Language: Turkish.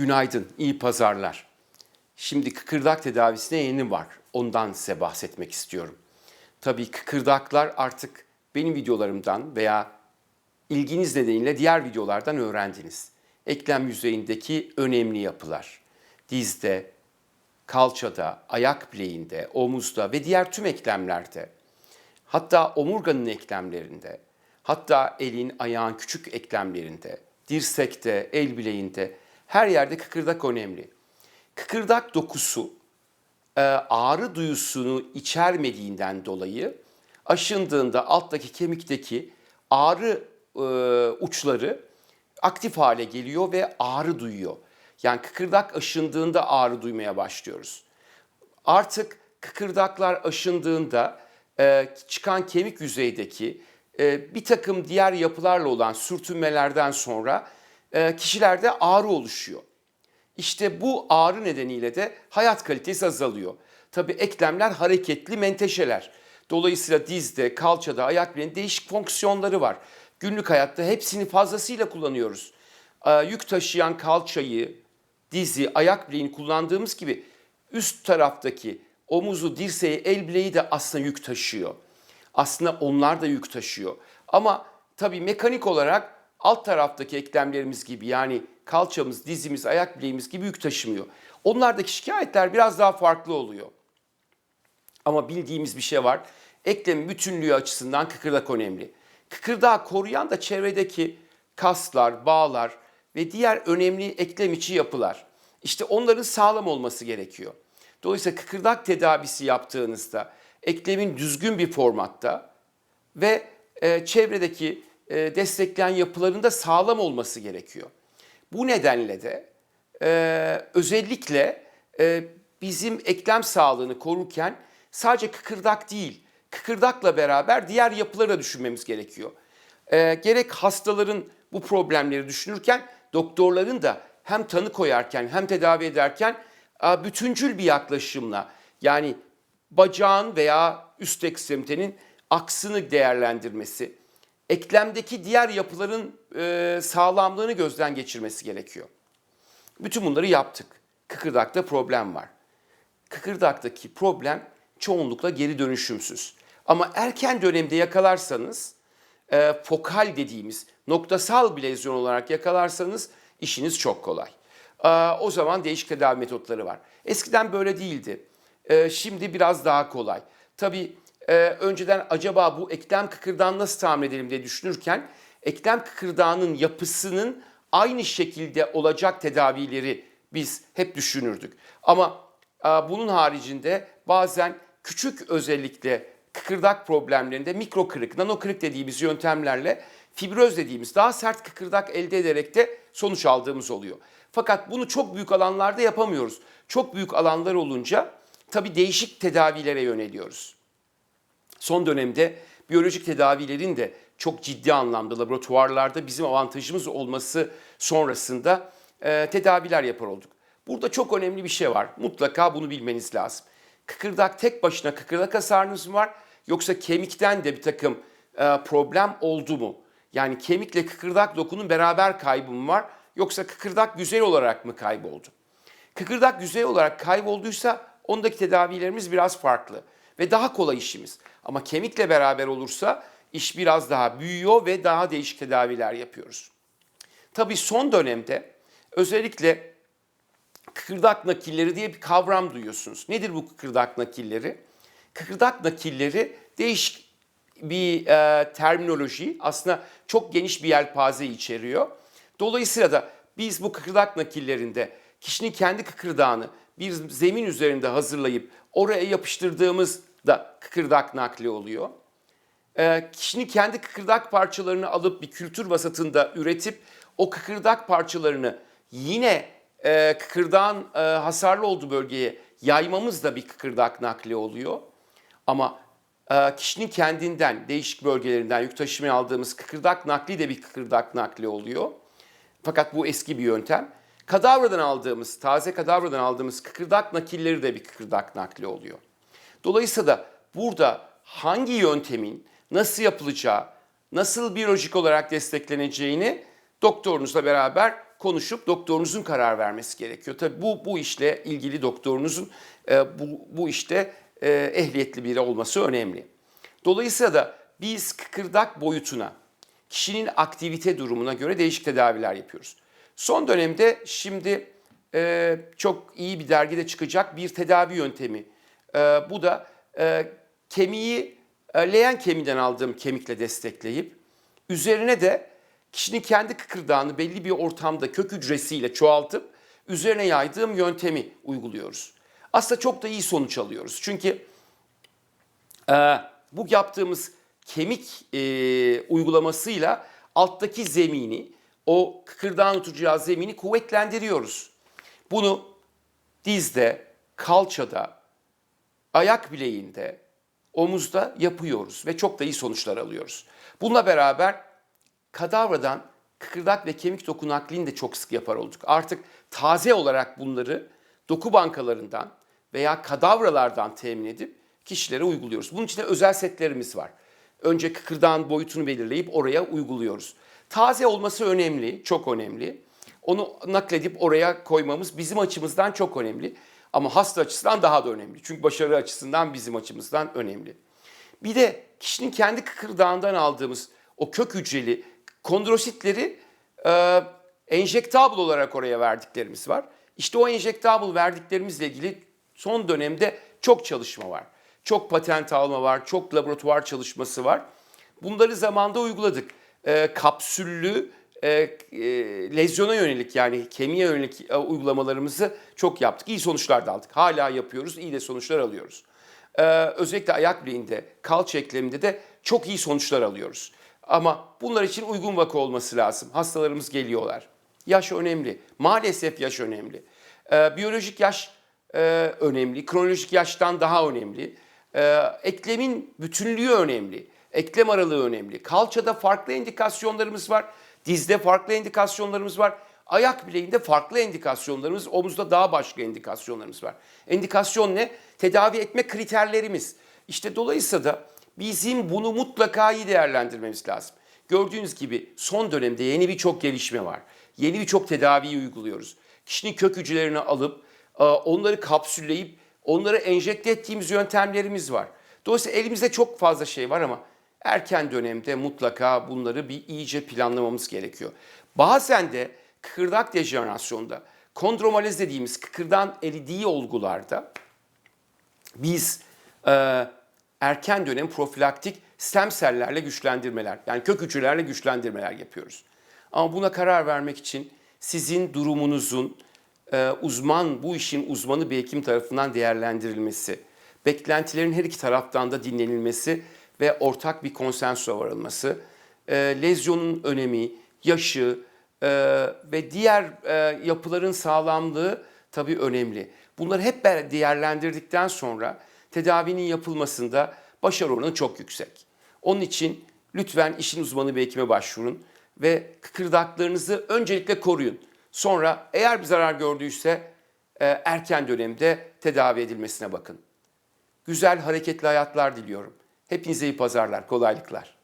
Günaydın, iyi pazarlar. Şimdi kıkırdak tedavisine yeni var. Ondan size bahsetmek istiyorum. Tabii kıkırdaklar artık benim videolarımdan veya ilginiz nedeniyle diğer videolardan öğrendiniz. Eklem yüzeyindeki önemli yapılar. Dizde, kalçada, ayak bileğinde, omuzda ve diğer tüm eklemlerde. Hatta omurganın eklemlerinde, hatta elin, ayağın küçük eklemlerinde, dirsekte, el bileğinde her yerde kıkırdak önemli. Kıkırdak dokusu e, ağrı duyusunu içermediğinden dolayı aşındığında alttaki kemikteki ağrı e, uçları aktif hale geliyor ve ağrı duyuyor. Yani kıkırdak aşındığında ağrı duymaya başlıyoruz. Artık kıkırdaklar aşındığında e, çıkan kemik yüzeydeki bir takım diğer yapılarla olan sürtünmelerden sonra kişilerde ağrı oluşuyor. İşte bu ağrı nedeniyle de hayat kalitesi azalıyor. Tabii eklemler hareketli menteşeler. Dolayısıyla dizde, kalçada, ayak bileğinde değişik fonksiyonları var. Günlük hayatta hepsini fazlasıyla kullanıyoruz. Ee, yük taşıyan kalçayı, dizi, ayak bileğini kullandığımız gibi üst taraftaki omuzu, dirseği, el bileği de aslında yük taşıyor. Aslında onlar da yük taşıyor. Ama tabii mekanik olarak alt taraftaki eklemlerimiz gibi yani kalçamız, dizimiz, ayak bileğimiz gibi yük taşımıyor. Onlardaki şikayetler biraz daha farklı oluyor. Ama bildiğimiz bir şey var. Eklemin bütünlüğü açısından kıkırdak önemli. Kıkırdağı koruyan da çevredeki kaslar, bağlar ve diğer önemli eklem içi yapılar. İşte onların sağlam olması gerekiyor. Dolayısıyla kıkırdak tedavisi yaptığınızda eklemin düzgün bir formatta ve e, çevredeki e, destekleyen yapıların da sağlam olması gerekiyor. Bu nedenle de e, özellikle e, bizim eklem sağlığını korurken sadece kıkırdak değil, kıkırdakla beraber diğer yapıları da düşünmemiz gerekiyor. E, gerek hastaların bu problemleri düşünürken doktorların da hem tanı koyarken hem tedavi ederken bütüncül bir yaklaşımla yani bacağın veya üst ekstremitenin aksını değerlendirmesi, eklemdeki diğer yapıların e, sağlamlığını gözden geçirmesi gerekiyor. Bütün bunları yaptık. Kıkırdakta problem var. Kıkırdaktaki problem çoğunlukla geri dönüşümsüz. Ama erken dönemde yakalarsanız, e, fokal dediğimiz noktasal bir lezyon olarak yakalarsanız işiniz çok kolay. E, o zaman değişik tedavi metotları var. Eskiden böyle değildi. E, şimdi biraz daha kolay. Tabii e, önceden acaba bu eklem kıkırdağını nasıl tahmin edelim diye düşünürken eklem kıkırdağının yapısının aynı şekilde olacak tedavileri biz hep düşünürdük. Ama e, bunun haricinde bazen küçük özellikle kıkırdak problemlerinde mikro kırık, nano kırık dediğimiz yöntemlerle fibroz dediğimiz daha sert kıkırdak elde ederek de sonuç aldığımız oluyor. Fakat bunu çok büyük alanlarda yapamıyoruz. Çok büyük alanlar olunca tabii değişik tedavilere yöneliyoruz. Son dönemde biyolojik tedavilerin de çok ciddi anlamda laboratuvarlarda bizim avantajımız olması sonrasında e, tedaviler yapar olduk. Burada çok önemli bir şey var. Mutlaka bunu bilmeniz lazım. Kıkırdak tek başına kıkırdak hasarınız mı var yoksa kemikten de bir takım e, problem oldu mu? Yani kemikle kıkırdak dokunun beraber kaybı mı var yoksa kıkırdak güzel olarak mı kayboldu? Kıkırdak yüzey olarak kaybolduysa ondaki tedavilerimiz biraz farklı ve daha kolay işimiz. Ama kemikle beraber olursa iş biraz daha büyüyor ve daha değişik tedaviler yapıyoruz. Tabii son dönemde özellikle kıkırdak nakilleri diye bir kavram duyuyorsunuz. Nedir bu kıkırdak nakilleri? Kıkırdak nakilleri değişik bir e, terminoloji aslında çok geniş bir yelpaze içeriyor. Dolayısıyla da biz bu kıkırdak nakillerinde kişinin kendi kıkırdağını bir zemin üzerinde hazırlayıp oraya yapıştırdığımız da kıkırdak nakli oluyor. Ee, kişinin kendi kıkırdak parçalarını alıp bir kültür vasatında üretip o kıkırdak parçalarını yine e, kıkırdağın e, hasarlı olduğu bölgeye yaymamız da bir kıkırdak nakli oluyor. Ama e, kişinin kendinden, değişik bölgelerinden yük taşımaya aldığımız kıkırdak nakli de bir kıkırdak nakli oluyor. Fakat bu eski bir yöntem. Kadavradan aldığımız, taze kadavradan aldığımız kıkırdak nakilleri de bir kıkırdak nakli oluyor. Dolayısıyla da burada hangi yöntemin nasıl yapılacağı, nasıl biyolojik olarak destekleneceğini doktorunuzla beraber konuşup doktorunuzun karar vermesi gerekiyor. Tabii bu bu işle ilgili doktorunuzun e, bu bu işte e, ehliyetli biri olması önemli. Dolayısıyla da biz kıkırdak boyutuna, kişinin aktivite durumuna göre değişik tedaviler yapıyoruz. Son dönemde şimdi e, çok iyi bir dergide çıkacak bir tedavi yöntemi. E, bu da e, kemiği e, leğen kemiğinden aldığım kemikle destekleyip üzerine de kişinin kendi kıkırdağını belli bir ortamda kök hücresiyle çoğaltıp üzerine yaydığım yöntemi uyguluyoruz. Aslında çok da iyi sonuç alıyoruz. Çünkü ee, bu yaptığımız kemik e, uygulamasıyla alttaki zemini, o kıkırdağın tutacağı zemini kuvvetlendiriyoruz. Bunu dizde, kalçada, ayak bileğinde, omuzda yapıyoruz ve çok da iyi sonuçlar alıyoruz. Bununla beraber kadavradan kıkırdak ve kemik doku naklini de çok sık yapar olduk. Artık taze olarak bunları doku bankalarından veya kadavralardan temin edip kişilere uyguluyoruz. Bunun için de özel setlerimiz var. Önce kıkırdağın boyutunu belirleyip oraya uyguluyoruz. Taze olması önemli, çok önemli. Onu nakledip oraya koymamız bizim açımızdan çok önemli. Ama hasta açısından daha da önemli. Çünkü başarı açısından bizim açımızdan önemli. Bir de kişinin kendi kıkırdağından aldığımız o kök hücreli kondrositleri e, enjektable olarak oraya verdiklerimiz var. İşte o enjektable verdiklerimizle ilgili son dönemde çok çalışma var. Çok patent alma var, çok laboratuvar çalışması var. Bunları zamanda uyguladık. E, kapsüllü e, e, lezyona yönelik yani kemiğe yönelik e, uygulamalarımızı çok yaptık. İyi sonuçlar da aldık. Hala yapıyoruz, iyi de sonuçlar alıyoruz. E, özellikle ayak bileğinde, kalça ekleminde de çok iyi sonuçlar alıyoruz. Ama bunlar için uygun vaka olması lazım. Hastalarımız geliyorlar. Yaş önemli. Maalesef yaş önemli. E, biyolojik yaş e, önemli. Kronolojik yaştan daha önemli. E, eklemin bütünlüğü önemli. Eklem aralığı önemli. Kalçada farklı indikasyonlarımız var. Dizde farklı indikasyonlarımız var. Ayak bileğinde farklı indikasyonlarımız, omuzda daha başka indikasyonlarımız var. Endikasyon ne? Tedavi etme kriterlerimiz. İşte dolayısıyla da bizim bunu mutlaka iyi değerlendirmemiz lazım. Gördüğünüz gibi son dönemde yeni birçok gelişme var. Yeni birçok tedaviyi uyguluyoruz. Kişinin kök hücrelerini alıp e, onları kapsülleyip onları enjekte ettiğimiz yöntemlerimiz var. Dolayısıyla elimizde çok fazla şey var ama erken dönemde mutlaka bunları bir iyice planlamamız gerekiyor. Bazen de kıkırdak dejenerasyonda kondromaliz dediğimiz kıkırdan eridiği olgularda biz e, erken dönem profilaktik stem sellerle güçlendirmeler yani kök hücrelerle güçlendirmeler yapıyoruz. Ama buna karar vermek için sizin durumunuzun e, uzman bu işin uzmanı bir hekim tarafından değerlendirilmesi, beklentilerin her iki taraftan da dinlenilmesi ve ortak bir konsensusa varılması, e, lezyonun önemi, yaşı e, ve diğer e, yapıların sağlamlığı tabii önemli. Bunları hep değerlendirdikten sonra tedavinin yapılmasında başarı oranı çok yüksek. Onun için lütfen işin uzmanı bir hekime başvurun ve kıkırdaklarınızı öncelikle koruyun. Sonra eğer bir zarar gördüyse e, erken dönemde tedavi edilmesine bakın. Güzel hareketli hayatlar diliyorum. Hepinize iyi pazarlar, kolaylıklar.